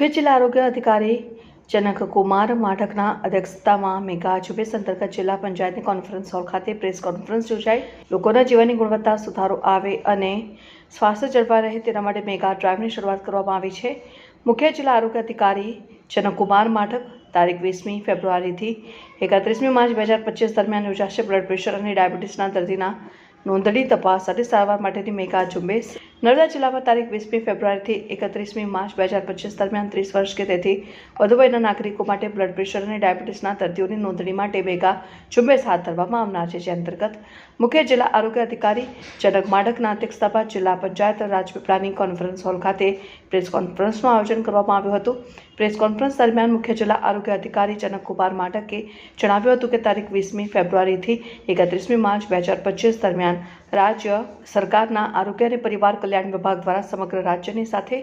મુખ્ય જિલ્લા આરોગ્ય અધિકારી જનક કુમાર માઠકના અધ્યક્ષતામાં મેગા ઝુંબેશ અંતર્ગત જિલ્લા પંચાયતની કોન્ફરન્સ હોલ ખાતે પ્રેસ કોન્ફરન્સ યોજાઈ. લોકોના જીવનની ગુણવત્તા સુધારો આવે અને સ્વાસ્થ્ય જળવાઈ રહે તેના માટે મેગા ડ્રાઈવની શરૂઆત કરવામાં આવી છે. મુખ્ય જિલ્લા આરોગ્ય અધિકારી જનકકુમાર માઠક તારીખ વીસમી ફેબ્રુઆરીથી એકત્રીસમી માર્ચ બે હજાર પચીસ દરમિયાન યોજાશે. બ્લડ પ્રેશર અને ડાયાબિટીસના દર્દીના નોંધણી તપાસ અને સારવાર માટેની મેગા ઝુંબેશ નર્મદા જિલ્લામાં તારીખ વીસમી ફેબ્રુઆરીથી એકત્રીસમી માર્ચ બે હજાર પચીસ દરમિયાન ત્રીસ વર્ષ કે તેથી વધુ વયના નાગરિકો માટે બ્લડ પ્રેશર અને ડાયાબિટીસના દર્દીઓની નોંધણી માટે ભેગા ઝુંબેશ હાથ ધરવામાં આવનાર છે, જે અંતર્ગત મુખ્ય જિલ્લા આરોગ્ય અધિકારી જનક માડકના અધ્યક્ષતામાં જિલ્લા પંચાયત રાજપીપળાની કોન્ફરન્સ હોલ ખાતે પ્રેસ કોન્ફરન્સનું આયોજન કરવામાં આવ્યું હતું. પ્રેસ કોન્ફરન્સ દરમિયાન મુખ્ય જિલ્લા આરોગ્ય અધિકારી જનક કુમાર માડકે જણાવ્યું હતું કે તારીખ વીસમી ફેબ્રુઆરીથી એકત્રીસમી માર્ચ બે હજાર પચીસ દરમિયાન રાજ્ય સરકારના આરોગ્ય અને પરિવાર કલ્યાણ વિભાગ દ્વારા સમગ્ર રાજ્યની સાથે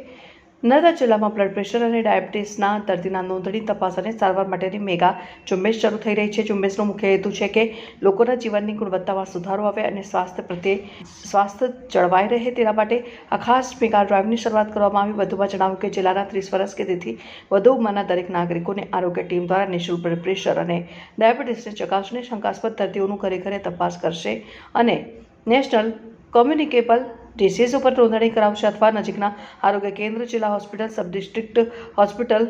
નર્મદા જિલ્લામાં બ્લડ પ્રેશર અને ડાયાબિટીસના દર્દીના નોંધણી તપાસ અને સારવાર માટેની મેગા ઝુંબેશ શરૂ થઈ રહી છે. ઝુંબેશનો મુખ્ય હેતુ છે કે લોકોના જીવનની ગુણવત્તામાં સુધારો આવે અને સ્વાસ્થ્ય પ્રત્યે સ્વાસ્થ્ય જળવાઈ રહે તેના માટે આ ખાસ મેગા ડ્રાઇવની શરૂઆત કરવામાં આવી. વધુમાં જણાવ્યું કે જિલ્લાના ત્રીસ વર્ષ કે તેથી વધુ ઉંમરના દરેક નાગરિકોને આરોગ્ય ટીમ દ્વારા નિઃશુલ્ક બ્લડ પ્રેશર અને ડાયાબિટીસની ચકાસણી શંકાસ્પદ દર્દીઓનું ઘરે ઘરે તપાસ કરશે અને નેશનલ કોમ્યુનિકેબલ ડિસીઝ ઉપર નોંધણી કરાવશે અથવા નજીકના આરોગ્ય કેન્દ્ર, જિલ્લા હોસ્પિટલ, સબ ડિસ્ટ્રિક્ટ હોસ્પિટલ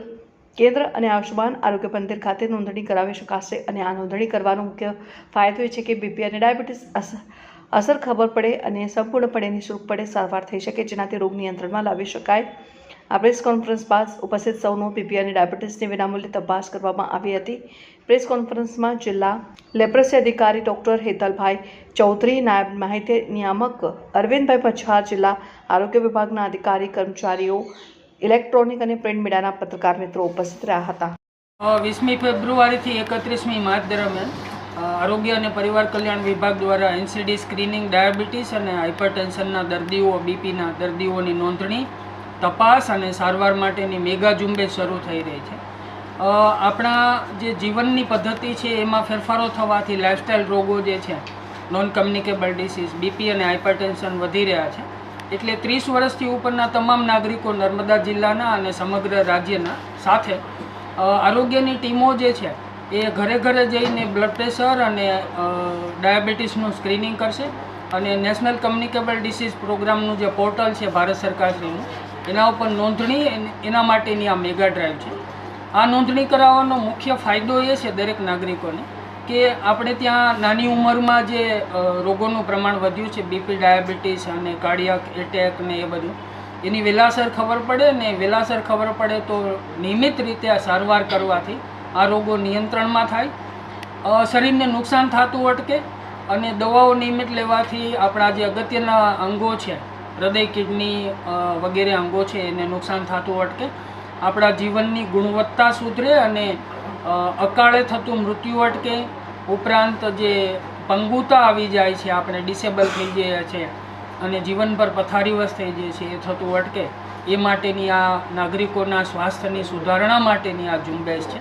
કેન્દ્ર અને આયુષ્યમાન આરોગ્ય મંદિર ખાતે નોંધણી કરાવી શકાશે. અને આ નોંધણી કરવાનો મુખ્ય ફાયદો એ છે કે બીપી અને ડાયાબિટીસ અસર ખબર પડે અને સંપૂર્ણપણે નિઃશુલ્કપણે સારવાર થઈ શકે, જેનાથી રોગ નિયંત્રણમાં લાવી શકાય. આ પ્રેસ કોન્ફરન્સ બાદ ઉપસ્થિત સૌનું પીપીઆઈની ડાયાબિટીસની વિનામૂલ્યે તપાસ કરવામાં આવી હતી. પ્રેસ કોન્ફરન્સમાં જિલ્લા લેપ્રસી અધિકારી ડૉક્ટર હેતલભાઈ ચૌધરી નાયબ માહિતી નિયામક અરવિંદભાઈ પછાર, જિલ્લા આરોગ્ય વિભાગના અધિકારી, કર્મચારીઓ, ઇલેક્ટ્રોનિક અને પ્રિન્ટ મીડિયાના પત્રકાર મિત્રો ઉપસ્થિત રહ્યા હતા. વીસમી ફેબ્રુઆરીથી એકત્રીસમી માર્ચ દરમિયાન આરોગ્ય અને પરિવાર કલ્યાણ વિભાગ દ્વારા એનસીડી સ્ક્રીનિંગ, ડાયાબિટીસ અને હાઇપરટેન્શનના દર્દીઓ, બીપીના દર્દીઓની નોંધણી તપાસ અને સારવાર માટેની મેગા ઝુંબેશ શરૂ થઈ રહી છે. આપણા જે જીવનની પદ્ધતિ છે, એમાં ફેરફારો થવાથી લાઇફસ્ટાઇલ રોગો જે છે નોન કમ્યુનિકેબલ ડિસીઝ બીપી અને હાઇપરટેન્શન વધી રહ્યા છે. એટલે ત્રીસ વર્ષથી ઉપરના તમામ નાગરિકો નર્મદા જિલ્લાના અને સમગ્ર રાજ્યના સાથે આરોગ્યની ટીમો જે છે, એ ઘરે ઘરે જઈને બ્લડ પ્રેશર અને ડાયાબિટીસનું સ્ક્રીનિંગ કરશે. અને નેશનલ કમ્યુનિકેબલ ડિસીઝ પ્રોગ્રામનું જે પોર્ટલ છે, ભારત સરકારશ્રીનું એના ઉપર નોંધણી એના માટેની આ મેગા ડ્રાઈવ છે. આ નોંધણી કરાવવાનો મુખ્ય ફાયદો એ છે દરેક નાગરિકોને કે આપણે ત્યાં નાની ઉંમરમાં જે રોગોનું પ્રમાણ વધ્યું છે બીપી ડાયાબિટીસ અને કાર્ડિયાક એટેક ને એ બધું, એની વહેલાસર ખબર પડે ને વહેલાસર ખબર પડે તો નિયમિત રીતે આ સારવાર કરવાથી આ રોગો નિયંત્રણમાં થાય. શરીરને નુકસાન થતું અટકે અને દવાઓ નિયમિત લેવાથી આપણા જે અગત્યના અંગો છે હૃદય, કિડની વગેરે અંગો છે એને નુકસાન થતું અટકે. આપણા જીવનની ગુણવત્તા સુધરે અને અકાળે થતું મૃત્યુ અટકે. ઉપરાંત જે પંગુતા આવી જાય છે, આપણે ડિસેબલ થઈ જઈએ છીએ અને જીવનભર પથારીવશ થઈ જાય છે, એ થતું અટકે. એ માટેની આ નાગરિકોના સ્વાસ્થ્યની સુધારણા માટેની આ ઝુંબેશ છે.